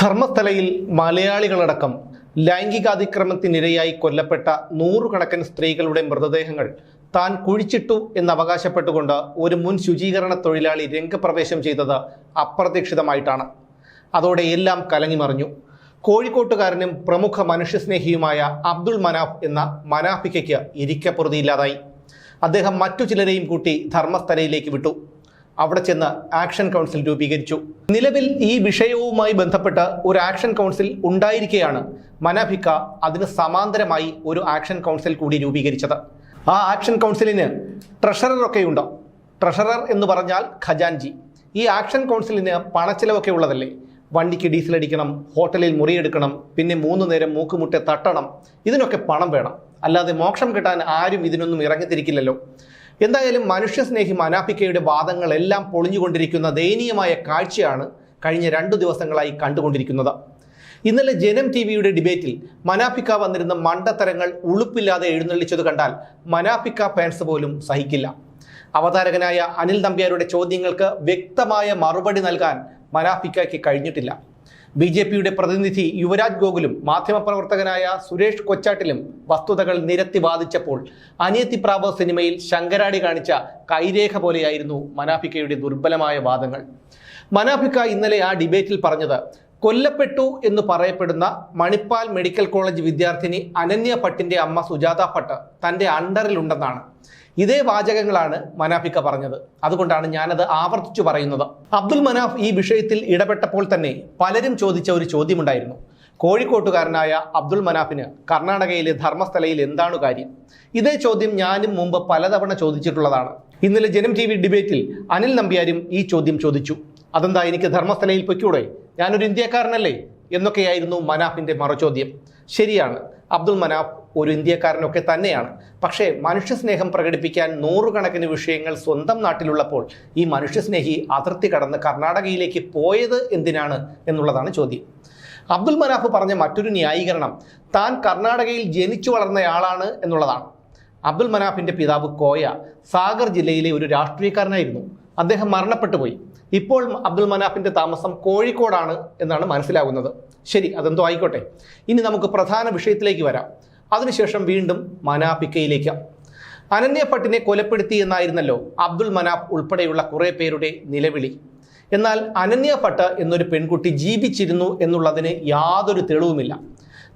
ധർമ്മസ്ഥലയിൽ മലയാളികളടക്കം ലൈംഗികാതിക്രമത്തിനിരയായി കൊല്ലപ്പെട്ട നൂറുകണക്കിന് സ്ത്രീകളുടെ മൃതദേഹങ്ങൾ താൻ കുഴിച്ചിട്ടു എന്ന് അവകാശപ്പെട്ടുകൊണ്ട് ഒരു മുൻ ശുചീകരണ തൊഴിലാളി രംഗപ്രവേശം ചെയ്തത് അപ്രതീക്ഷിതമായിട്ടാണ്. അതോടെ എല്ലാം കലങ്ങിമറിഞ്ഞു. കോഴിക്കോട്ടുകാരനും പ്രമുഖ മനുഷ്യസ്നേഹിയുമായ അബ്ദുൾ മനാഫ് എന്ന മനാഫിക്കയ്ക്ക് ഇരിക്കപ്പുറതിയില്ലാതായി. അദ്ദേഹം മറ്റു ചിലരെയും കൂട്ടി ധർമ്മസ്ഥലയിലേക്ക് വിട്ടു. അവിടെ ചെന്ന് ആക്ഷൻ കൗൺസിൽ രൂപീകരിച്ചു. നിലവിൽ ഈ വിഷയവുമായി ബന്ധപ്പെട്ട് ഒരു ആക്ഷൻ കൗൺസിൽ ഉണ്ടായിരിക്കെയാണ് മനാഭിക്ക അതിന് സമാന്തരമായി ഒരു ആക്ഷൻ കൗൺസിൽ കൂടി രൂപീകരിച്ചത്. ആ ആക്ഷൻ കൗൺസിലിന് ട്രഷററൊക്കെ ഉണ്ടോ? ട്രഷറർ എന്ന് പറഞ്ഞാൽ ഖജാൻജി. ഈ ആക്ഷൻ കൗൺസിലിന് പണച്ചിലവൊക്കെ ഉള്ളതല്ലേ? വണ്ടിക്ക് ഡീസൽ അടിക്കണം ഹോട്ടലിൽ മുറിയെടുക്കണം പിന്നെ മൂന്ന് നേരം മൂക്കുമുട്ടെ തട്ടണം ഇതിനൊക്കെ പണം വേണം. അല്ലാതെ മോക്ഷം കിട്ടാൻ ആരും ഇതിനൊന്നും ഇറങ്ങിത്തിരിക്കില്ലല്ലോ. എന്തായാലും മനുഷ്യസ്നേഹി മനാഫിക്കയുടെ വാദങ്ങളെല്ലാം പൊളിഞ്ഞുകൊണ്ടിരിക്കുന്ന ദയനീയമായ കാഴ്ചയാണ് കഴിഞ്ഞ രണ്ടു ദിവസങ്ങളായി കണ്ടുകൊണ്ടിരിക്കുന്നത്. ഇന്നലെ ജനം ടി വിയുടെ ഡിബേറ്റിൽ മനാഫിക്ക വന്നിരുന്ന മണ്ടത്തരങ്ങൾ ഉളുപ്പില്ലാതെ എഴുന്നള്ളിച്ചത് കണ്ടാൽ മനാഫിക്ക ഫാൻസ് പോലും സഹിക്കില്ല. അവതാരകനായ അനിൽ നമ്പ്യാരുടെ ചോദ്യങ്ങൾക്ക് വ്യക്തമായ മറുപടി നൽകാൻ മനാഫിക്കയ്ക്ക് കഴിഞ്ഞിട്ടില്ല. ബി ജെ പിയുടെ പ്രതിനിധി യുവരാജ് ഗോകുലും മാധ്യമപ്രവർത്തകനായ സുരേഷ് കൊച്ചാട്ടിലും വസ്തുതകൾ നിരത്തി വാദിച്ചപ്പോൾ അനിയത്തിപ്രാവ് സിനിമയിൽ ശങ്കരാടി കാണിച്ച കൈരേഖ പോലെയായിരുന്നു മനാഫിക്കയുടെ ദുർബലമായ വാദങ്ങൾ. മനാഫിക്ക ഇന്നലെ ആ ഡിബേറ്റിൽ പറഞ്ഞത് കൊല്ലപ്പെട്ടു എന്ന് പറയപ്പെടുന്ന മണിപ്പാൽ മെഡിക്കൽ കോളേജ് വിദ്യാർത്ഥിനി അനന്യ ഭട്ടിന്റെ അമ്മ സുജാത ഭട്ട് തന്റെ അണ്ടറിലുണ്ടെന്നാണ് ഇതേ വാചകങ്ങളാണ് മനാഫിക്ക പറഞ്ഞത്. അതുകൊണ്ടാണ് ഞാനത് ആവർത്തിച്ചു പറയുന്നത്. അബ്ദുൽ മനാഫ് ഈ വിഷയത്തിൽ ഇടപെട്ടപ്പോൾ തന്നെ പലരും ചോദിച്ച ഒരു ചോദ്യമുണ്ടായിരുന്നു. കോഴിക്കോട്ടുകാരനായ അബ്ദുൽ മനാഫിന് കർണാടകയിലെ ധർമ്മസ്ഥലയിൽ എന്താണ് കാര്യം? ഇതേ ചോദ്യം ഞാനും മുമ്പ് പലതവണ ചോദിച്ചിട്ടുള്ളതാണ്. ഇന്നലെ ജനം ടി വി ഡിബേറ്റിൽ അനിൽ നമ്പ്യാരും ഈ ചോദ്യം ചോദിച്ചു. അതെന്താ എനിക്ക് ധർമ്മസ്ഥലയിൽ പൊയ്ക്കൂടെ? ഞാനൊരു ഇന്ത്യക്കാരനല്ലേ? എന്നൊക്കെയായിരുന്നു മനാഫിന്റെ മറുചോദ്യം. ശരിയാണ്. അബ്ദുൾ മനാഫ് ഒരു ഇന്ത്യക്കാരനൊക്കെ തന്നെയാണ്. പക്ഷേ മനുഷ്യസ്നേഹം പ്രകടിപ്പിക്കാൻ നൂറുകണക്കിന് വിഷയങ്ങൾ സ്വന്തം നാട്ടിലുള്ളപ്പോൾ ഈ മനുഷ്യസ്നേഹി അതിർത്തി കടന്ന് കർണാടകയിലേക്ക് പോയത് എന്തിനാണ് എന്നുള്ളതാണ് ചോദ്യം. അബ്ദുൽ മനാഫ് പറഞ്ഞ മറ്റൊരു ന്യായീകരണം താൻ കർണാടകയിൽ ജനിച്ചു വളർന്നയാളാണ് എന്നുള്ളതാണ്. അബ്ദുൽ മനാഫിന്റെ പിതാവ് കോയ സാഗർ ജില്ലയിലെ ഒരു രാഷ്ട്രീയക്കാരനായിരുന്നു. അദ്ദേഹം മരണപ്പെട്ടു പോയി. ഇപ്പോൾ അബ്ദുൽ മനാഫിന്റെ താമസം കോഴിക്കോടാണ് എന്നാണ് മനസ്സിലാകുന്നത്. ശരി അതെന്തോ ആയിക്കോട്ടെ. ഇനി നമുക്ക് പ്രധാന വിഷയത്തിലേക്ക് വരാം. അതിനുശേഷം വീണ്ടും മനാപിക്കയിലേക്ക് അനന്യ കൊലപ്പെടുത്തി എന്നായിരുന്നല്ലോ അബ്ദുൾ മനാഫ് ഉൾപ്പെടെയുള്ള കുറേ പേരുടെ നിലവിളി. എന്നാൽ അനന്യ എന്നൊരു പെൺകുട്ടി ജീവിച്ചിരുന്നു എന്നുള്ളതിന് യാതൊരു തെളിവുമില്ല.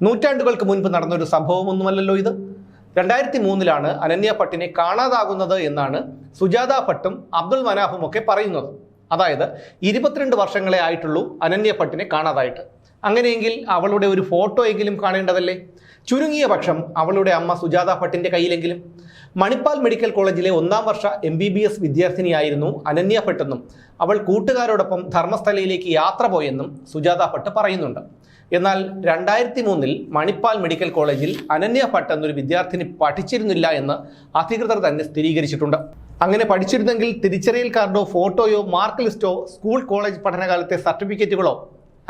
നൂറ്റാണ്ടുകൾക്ക് മുൻപ് നടന്നൊരു സംഭവമൊന്നുമല്ലല്ലോ ഇത്. രണ്ടായിരത്തി മൂന്നിലാണ് അനന്യ കാണാതാകുന്നത് എന്നാണ് സുജാത ഭട്ടും അബ്ദുൾ മനാഫും ഒക്കെ പറയുന്നത്. അതായത് ഇരുപത്തിരണ്ട് വർഷങ്ങളെ ആയിട്ടുള്ളൂ അനന്യ കാണാതായിട്ട്. അങ്ങനെയെങ്കിൽ അവളുടെ ഒരു ഫോട്ടോ എങ്കിലും കാണേണ്ടതല്ലേ? ചുരുങ്ങിയ പക്ഷം അവളുടെ അമ്മ സുജാത ഭട്ടിന്റെ കയ്യിലെങ്കിലും മണിപ്പാൽ മെഡിക്കൽ കോളേജിലെ ഒന്നാം വർഷ എം ബി ബി എസ് വിദ്യാർത്ഥിനിയായിരുന്നു അനന്യ ഭട്ടെന്നും അവൾ കൂട്ടുകാരോടൊപ്പം ധർമ്മസ്ഥലയിലേക്ക് യാത്ര പോയെന്നും സുജാത ഭട്ട് പറയുന്നുണ്ട്. എന്നാൽ രണ്ടായിരത്തി മൂന്നിൽ മണിപ്പാൽ മെഡിക്കൽ കോളേജിൽ അനന്യ ഭട്ട് എന്നൊരു വിദ്യാർത്ഥിനി പഠിച്ചിരുന്നില്ല എന്ന് അധികൃതർ തന്നെ സ്ഥിരീകരിച്ചിട്ടുണ്ട്. അങ്ങനെ പഠിച്ചിരുന്നെങ്കിൽ തിരിച്ചറിയൽ കാർഡോ ഫോട്ടോയോ മാർക്ക് ലിസ്റ്റോ സ്കൂൾ കോളേജ് പഠനകാലത്തെ സർട്ടിഫിക്കറ്റുകളോ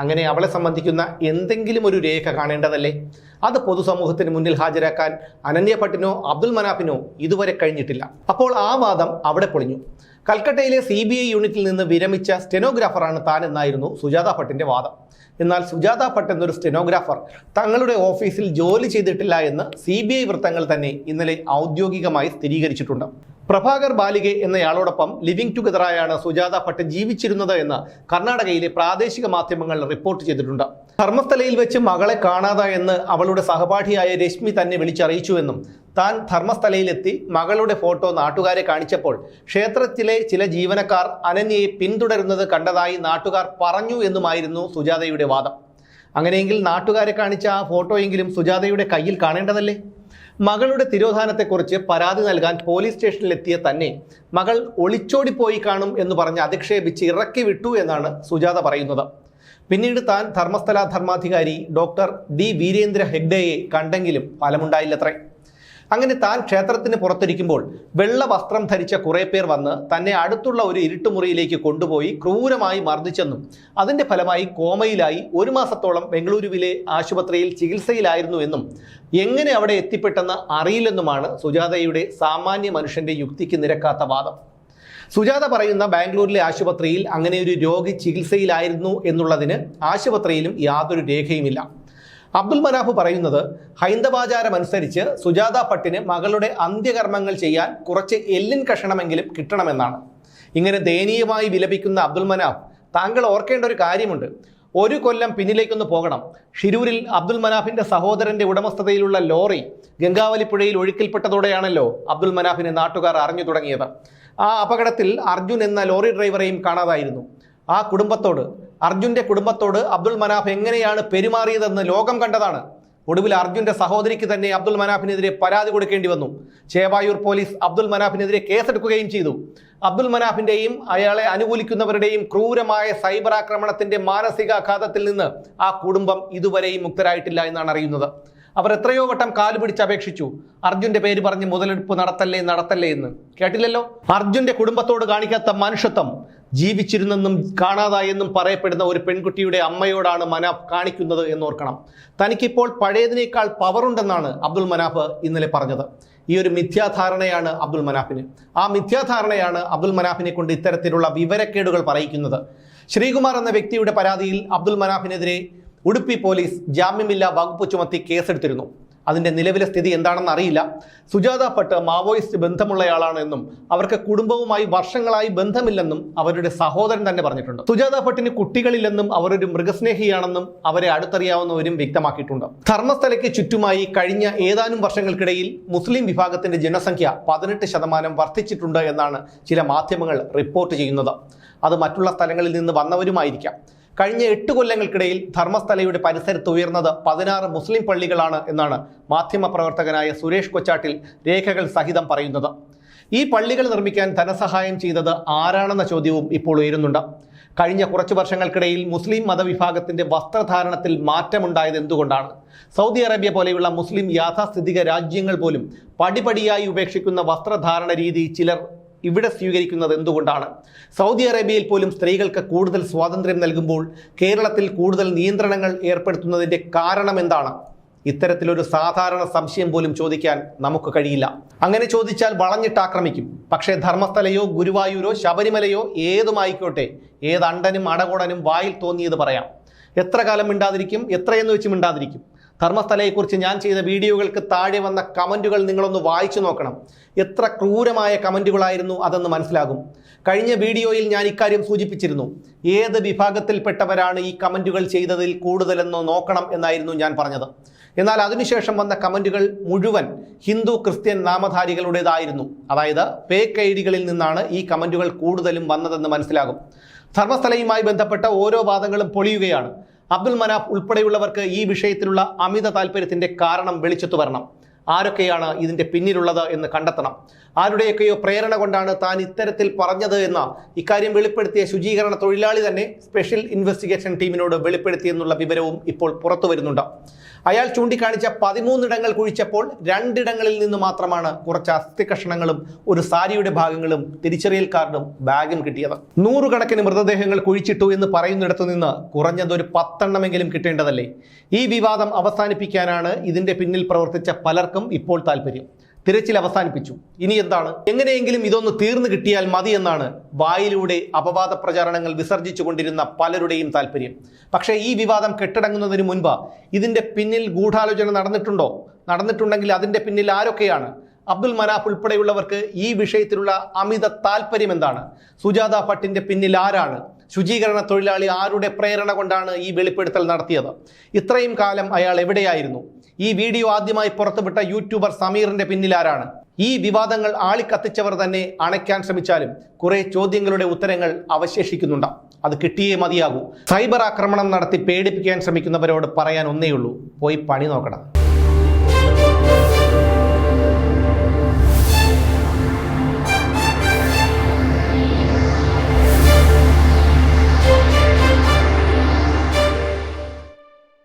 അങ്ങനെ അവളെ സംബന്ധിക്കുന്ന എന്തെങ്കിലും ഒരു രേഖ കാണേണ്ടതല്ലേ? അത് പൊതുസമൂഹത്തിന് മുന്നിൽ ഹാജരാക്കാൻ അനന്യ ഭട്ടിനോ അബ്ദുൽ മനാഫിനോ ഇതുവരെ കഴിഞ്ഞിട്ടില്ല. അപ്പോൾ ആ വാദം അവിടെ പൊളിഞ്ഞു. കൽക്കട്ടയിലെ സി ബി ഐ യൂണിറ്റിൽ നിന്ന് വിരമിച്ച സ്റ്റെനോഗ്രാഫറാണ് താൻ എന്നായിരുന്നു സുജാത ഭട്ടിന്റെ വാദം. എന്നാൽ സുജാത ഭട്ട് എന്നൊരു സ്റ്റെനോഗ്രാഫർ തങ്ങളുടെ ഓഫീസിൽ ജോലി ചെയ്തിട്ടില്ല എന്ന് സി വൃത്തങ്ങൾ തന്നെ ഇന്നലെ ഔദ്യോഗികമായി സ്ഥിരീകരിച്ചിട്ടുണ്ട്. പ്രഭാകർ ബാലികെ എന്നയാളോടൊപ്പം ലിവിംഗ് ടുഗദറായാണ് സുജാത ഭട്ട് ജീവിച്ചിരുന്നത് എന്ന് കർണാടകയിലെ പ്രാദേശിക മാധ്യമങ്ങൾ റിപ്പോർട്ട് ചെയ്തിട്ടുണ്ട്. ധർമ്മസ്ഥലയിൽ വെച്ച് മകളെ കാണാതായെന്ന് അവളുടെ സഹപാഠിയായ രശ്മി തന്നെ വിളിച്ചറിയിച്ചുവെന്നും താൻ ധർമ്മസ്ഥലയിലെത്തി മകളുടെ ഫോട്ടോ നാട്ടുകാരെ കാണിച്ചപ്പോൾ ക്ഷേത്രത്തിലെ ചില ജീവനക്കാർ അനന്യയെ പിന്തുടരുന്നത് കണ്ടതായി നാട്ടുകാർ പറഞ്ഞു എന്നുമായിരുന്നു സുജാതയുടെ വാദം. അങ്ങനെയെങ്കിൽ നാട്ടുകാരെ കാണിച്ച ആ ഫോട്ടോയെങ്കിലും സുജാതയുടെ കയ്യിൽ കാണേണ്ടതല്ലേ? മകളുടെ തിരോധാനത്തെക്കുറിച്ച് പരാതി നൽകാൻ പോലീസ് സ്റ്റേഷനിലെത്തിയ തന്നെ മകൾ ഒളിച്ചോടിപ്പോയി കാണും എന്ന് പറഞ്ഞ് അധിക്ഷേപിച്ച് ഇറക്കി വിട്ടു എന്നാണ് സുജാത പറയുന്നത്. പിന്നീട് താൻ ധർമ്മസ്ഥല ധർമാധികാരി ഡോക്ടർ ഡി വീരേന്ദ്ര ഹെഗ്ഡെയെ കണ്ടെങ്കിലും ഫലമുണ്ടായില്ലത്രേ. അങ്ങനെ താൻ ക്ഷേത്രത്തിന് പുറത്തിരിക്കുമ്പോൾ വെള്ള വസ്ത്രം ധരിച്ച കുറെ പേർ വന്ന് തന്നെ അടുത്തുള്ള ഒരു ഇരുട്ടുമുറിയിലേക്ക് കൊണ്ടുപോയി ക്രൂരമായി മർദ്ദിച്ചെന്നും അതിന്റെ ഫലമായി കോമയിലായി ഒരു മാസത്തോളം ബംഗളൂരുവിലെ ആശുപത്രിയിൽ ചികിത്സയിലായിരുന്നു എന്നും എങ്ങനെ അവിടെ എത്തിപ്പെട്ടെന്ന് അറിയില്ലെന്നുമാണ് സുജാതയുടെ സാമാന്യ മനുഷ്യന്റെ യുക്തിക്ക് നിരക്കാത്ത വാദം. സുജാത പറയുന്ന ബാംഗ്ലൂരിലെ ആശുപത്രിയിൽ അങ്ങനെ ഒരു രോഗി ചികിത്സയിലായിരുന്നു എന്നുള്ളതിന് ആശുപത്രിയിലും യാതൊരു രേഖയുമില്ല. അബ്ദുൽ മനാഫ് പറയുന്നത് ഹൈന്ദവാചാരം അനുസരിച്ച് സുജാത ഭട്ടിന് മകളുടെ അന്ത്യകർമ്മങ്ങൾ ചെയ്യാൻ കുറച്ച് എല്ലിൻ കഷണമെങ്കിലും കിട്ടണമെന്നാണ്. ഇങ്ങനെ ദയനീയമായി വിലപിക്കുന്ന അബ്ദുൽ മനാഫ് താങ്കൾ ഓർക്കേണ്ട ഒരു കാര്യമുണ്ട്. ഒരു കൊല്ലം പിന്നിലേക്കൊന്ന് പോകണം. ഷിരൂരിൽ അബ്ദുൽ മനാഫിന്റെ സഹോദരന്റെ ഉടമസ്ഥതയിലുള്ള ലോറി ഗംഗാവലി പുഴയിൽ ഒഴുക്കിൽപ്പെട്ടതോടെയാണല്ലോ അബ്ദുൽ മനാഫിനെ നാട്ടുകാർ അറിഞ്ഞു തുടങ്ങിയത്. ആ അപകടത്തിൽ അർജുൻ എന്ന ലോറി ഡ്രൈവറെയും കാണാതായിരുന്നു. ആ കുടുംബത്തോട് അർജുന്റെ കുടുംബത്തോട് അബ്ദുൽ മനാഫ് എങ്ങനെയാണ് പെരുമാറിയതെന്ന് ലോകം കണ്ടതാണ്. ഒടുവിൽ അർജുന്റെ സഹോദരിക്ക് തന്നെ അബ്ദുൽ മനാഫിനെതിരെ പരാതി കൊടുക്കേണ്ടി വന്നു. ചേവായൂർ പോലീസ് അബ്ദുൽ മനാഫിനെതിരെ കേസെടുക്കുകയും ചെയ്തു. അബ്ദുൽ മനാഫിന്റെയും അയാളെ അനുകൂലിക്കുന്നവരുടെയും ക്രൂരമായ സൈബർ ആക്രമണത്തിന്റെ മാനസികാഘാതത്തിൽ നിന്ന് ആ കുടുംബം ഇതുവരെയും മുക്തരായിട്ടില്ല എന്നാണ് അറിയുന്നത്. അവർ എത്രയോ വട്ടം കാൽ പിടിച്ച് അപേക്ഷിച്ചു. അർജുന്റെ പേര് പറഞ്ഞ് മുതലെടുപ്പ് നടത്തല്ലേ നടത്തല്ലേ എന്ന്. കേട്ടില്ലല്ലോ? അർജുന്റെ കുടുംബത്തോട് കാണിക്കാത്ത മനുഷ്യത്വം ജീവിച്ചിരുന്നെന്നും കാണാതായെന്നും പറയപ്പെടുന്ന ഒരു പെൺകുട്ടിയുടെ അമ്മയോടാണ് മനാഫ് കാണിക്കുന്നത് എന്നോർക്കണം. തനിക്കിപ്പോൾ പഴയതിനേക്കാൾ പവറുണ്ടെന്നാണ് അബ്ദുൽ മനാഫ് ഇന്നലെ പറഞ്ഞത്. ഈ ഒരു മിഥ്യാധാരണയാണ് അബ്ദുൽ മനാഫിന്. ആ മിഥ്യാധാരണയാണ് അബ്ദുൽ മനാഫിനെ കൊണ്ട് ഇത്തരത്തിലുള്ള വിവരക്കേടുകൾ പറയിക്കുന്നത്. ശ്രീകുമാർ എന്ന വ്യക്തിയുടെ പരാതിയിൽ അബ്ദുൽ മനാഫിനെതിരെ ഉടുപ്പി പോലീസ് ജാമ്യമില്ലാ വകുപ്പ് ചുമത്തി കേസെടുത്തിരുന്നു. അതിന്റെ നിലവിലെ സ്ഥിതി എന്താണെന്ന് അറിയില്ല. സുജാത ഭട്ട് മാവോയിസ്റ്റ് ബന്ധമുള്ളയാളാണെന്നും അവർക്ക് കുടുംബവുമായി വർഷങ്ങളായി ബന്ധമില്ലെന്നും അവരുടെ സഹോദരൻ തന്നെ പറഞ്ഞിട്ടുണ്ട്. സുജാത ഭട്ടിന് കുട്ടികളില്ലെന്നും അവരൊരു മൃഗസ്നേഹിയാണെന്നും അവരെ അടുത്തറിയാവുന്നവരും വ്യക്തമാക്കിയിട്ടുണ്ട്. ധർമ്മസ്ഥലയ്ക്ക് ചുറ്റുമായി കഴിഞ്ഞ ഏതാനും വർഷങ്ങൾക്കിടയിൽ മുസ്ലിം വിഭാഗത്തിന്റെ ജനസംഖ്യ പതിനെട്ട് ശതമാനം വർദ്ധിച്ചിട്ടുണ്ട് എന്നാണ് ചില മാധ്യമങ്ങൾ റിപ്പോർട്ട് ചെയ്യുന്നത്. അത് മറ്റുള്ള സ്ഥലങ്ങളിൽ നിന്ന് വന്നവരുമായിരിക്കാം. കഴിഞ്ഞ എട്ട് കൊല്ലങ്ങൾക്കിടയിൽ ധർമ്മസ്ഥലയുടെ പരിസരത്ത് ഉയർന്നത് പതിനാറ് മുസ്ലിം പള്ളികളാണ് എന്നാണ് മാധ്യമപ്രവർത്തകനായ സുരേഷ് കൊച്ചാട്ടിൽ രേഖകൾ സഹിതം പറയുന്നത്. ഈ പള്ളികൾ നിർമ്മിക്കാൻ ധനസഹായം ചെയ്തത് ആരാണെന്ന ചോദ്യവും ഇപ്പോൾ ഉയരുന്നുണ്ട്. കഴിഞ്ഞ കുറച്ചു വർഷങ്ങൾക്കിടയിൽ മുസ്ലിം മതവിഭാഗത്തിന്റെ വസ്ത്രധാരണത്തിൽ മാറ്റമുണ്ടായത് എന്തുകൊണ്ടാണ്? സൗദി അറേബ്യ പോലെയുള്ള മുസ്ലിം യാഥാസ്ഥിതിക രാജ്യങ്ങൾ പോലും പടിപടിയായി ഉപേക്ഷിക്കുന്ന വസ്ത്രധാരണ രീതി ചിലർ ഇവിടെ സ്വീകരിക്കുന്നത് എന്തുകൊണ്ടാണ്? സൗദി അറേബ്യയിൽ പോലും സ്ത്രീകൾക്ക് കൂടുതൽ സ്വാതന്ത്ര്യം നൽകുമ്പോൾ കേരളത്തിൽ കൂടുതൽ നിയന്ത്രണങ്ങൾ ഏർപ്പെടുത്തുന്നതിന്റെ കാരണം എന്താണ്? ഇത്തരത്തിലൊരു സാധാരണ സംശയം പോലും ചോദിക്കാൻ നമുക്ക് കഴിയില്ല. അങ്ങനെ ചോദിച്ചാൽ വളഞ്ഞിട്ട് ആക്രമിക്കും പക്ഷേ ധർമ്മസ്ഥലയോ ഗുരുവായൂരോ ശബരിമലയോ ഏതുമായിക്കോട്ടെ ഏത് അണ്ടനും അടകോടനും വായിൽ തോന്നിയത് പറയാം. എത്ര കാലം മിണ്ടാതിരിക്കും? എത്രയെന്ന് വെച്ച് മിണ്ടാതിരിക്കും? ധർമ്മസ്ഥലയെക്കുറിച്ച് ഞാൻ ചെയ്ത വീഡിയോകൾക്ക് താഴെ വന്ന കമന്റുകൾ നിങ്ങളൊന്ന് വായിച്ചു നോക്കണം. എത്ര ക്രൂരമായ കമന്റുകളായിരുന്നു അതെന്ന് മനസ്സിലാകും. കഴിഞ്ഞ വീഡിയോയിൽ ഞാൻ ഇക്കാര്യം സൂചിപ്പിച്ചിരുന്നു. ഏത് വിഭാഗത്തിൽപ്പെട്ടവരാണ് ഈ കമന്റുകൾ ചെയ്തതിൽ കൂടുതലെന്ന് നോക്കണം എന്നായിരുന്നു ഞാൻ പറഞ്ഞത്. എന്നാൽ അതിനുശേഷം വന്ന കമന്റുകൾ മുഴുവൻ ഹിന്ദു ക്രിസ്ത്യൻ നാമധാരികളുടേതായിരുന്നു. അതായത് ഫേക്ക് ഐ ഡികളിൽ നിന്നാണ് ഈ കമന്റുകൾ കൂടുതലും വന്നതെന്ന് മനസ്സിലാകും. ധർമ്മസ്ഥലയുമായി ബന്ധപ്പെട്ട ഓരോ വാദങ്ങളും പൊളിയുകയാണ്. അബ്ദുൽ മനാഫ് ഉൾപ്പെടെയുള്ളവർക്ക് ഈ വിഷയത്തിലുള്ള അമിത താല്പര്യത്തിന്റെ കാരണം വെളിച്ചത്തു വരണം. ആരൊക്കെയാണ് ഇതിന്റെ പിന്നിലുള്ളത് എന്ന് കണ്ടെത്തണം. ആരുടെയൊക്കെയോ പ്രേരണ കൊണ്ടാണ് താൻ ഇത്തരത്തിൽ പറഞ്ഞത് എന്ന ഇക്കാര്യം വെളിപ്പെടുത്തിയ ശുചീകരണ തൊഴിലാളി തന്നെ സ്പെഷ്യൽ ഇൻവെസ്റ്റിഗേഷൻ ടീമിനോട് വെളിപ്പെടുത്തിയെന്നുള്ള വിവരവും ഇപ്പോൾ പുറത്തു വരുന്നുണ്ട്. അയാൾ ചൂണ്ടിക്കാണിച്ച പതിമൂന്നിടങ്ങൾ കുഴിച്ചപ്പോൾ രണ്ടിടങ്ങളിൽ നിന്ന് മാത്രമാണ് കുറച്ച് അസ്ഥി കഷണങ്ങളും ഒരു സാരിയുടെ ഭാഗങ്ങളും തിരിച്ചറിയൽ കാർഡും ബാഗും കിട്ടിയത്. നൂറുകണക്കിന് മൃതദേഹങ്ങൾ കുഴിച്ചിട്ടു എന്ന് പറയുന്നിടത്തു നിന്ന് കുറഞ്ഞത് ഒരു പത്തെണ്ണമെങ്കിലും കിട്ടേണ്ടതല്ലേ? ഈ വിവാദം അവസാനിപ്പിക്കാനാണ് ഇതിന്റെ പിന്നിൽ പ്രവർത്തിച്ച പലർക്കും ഇപ്പോൾ താല്പര്യം തിരച്ചിൽ അവസാനിപ്പിച്ചു. ഇനി എന്താണ്? എങ്ങനെയെങ്കിലും ഇതൊന്ന് തീർന്നു കിട്ടിയാൽ മതി എന്നാണ് വായിലൂടെ അപവാദ പ്രചാരണങ്ങൾ വിസർജിച്ചു കൊണ്ടിരുന്ന പലരുടെയും താല്പര്യം. പക്ഷേ ഈ വിവാദം കെട്ടടങ്ങുന്നതിന് മുൻപ് ഇതിന്റെ പിന്നിൽ ഗൂഢാലോചന നടന്നിട്ടുണ്ടോ? നടന്നിട്ടുണ്ടെങ്കിൽ അതിന്റെ പിന്നിൽ ആരൊക്കെയാണ്? അബ്ദുൽ മനാഫ് ഉൾപ്പെടെയുള്ളവർക്ക് ഈ വിഷയത്തിലുള്ള അമിത താല്പര്യം എന്താണ്? സുജാത ഭട്ടിന്റെ പിന്നിൽ ആരാണ്? ശുചീകരണ തൊഴിലാളി ആരുടെ പ്രേരണ കൊണ്ടാണ് ഈ വെളിപ്പെടുത്തൽ നടത്തിയത്? ഇത്രയും കാലം അയാൾ എവിടെയായിരുന്നു? ഈ വീഡിയോ ആദ്യമായി പുറത്തുവിട്ട യൂട്യൂബർ സമീറിന്റെ പിന്നിലാരാണ് ഈ വിവാദങ്ങൾ ആളിക്കത്തിച്ചവർ തന്നെ അണയ്ക്കാൻ ശ്രമിച്ചാലും കുറെ ചോദ്യങ്ങളുടെ ഉത്തരങ്ങൾ അവശേഷിക്കുന്നുണ്ട്. അത് കിട്ടിയേ മതിയാകൂ. സൈബർ ആക്രമണം നടത്തി പേടിപ്പിക്കാൻ ശ്രമിക്കുന്നവരോട് പറയാൻ ഒന്നേയുള്ളൂ. പോയി പണി നോക്കണം.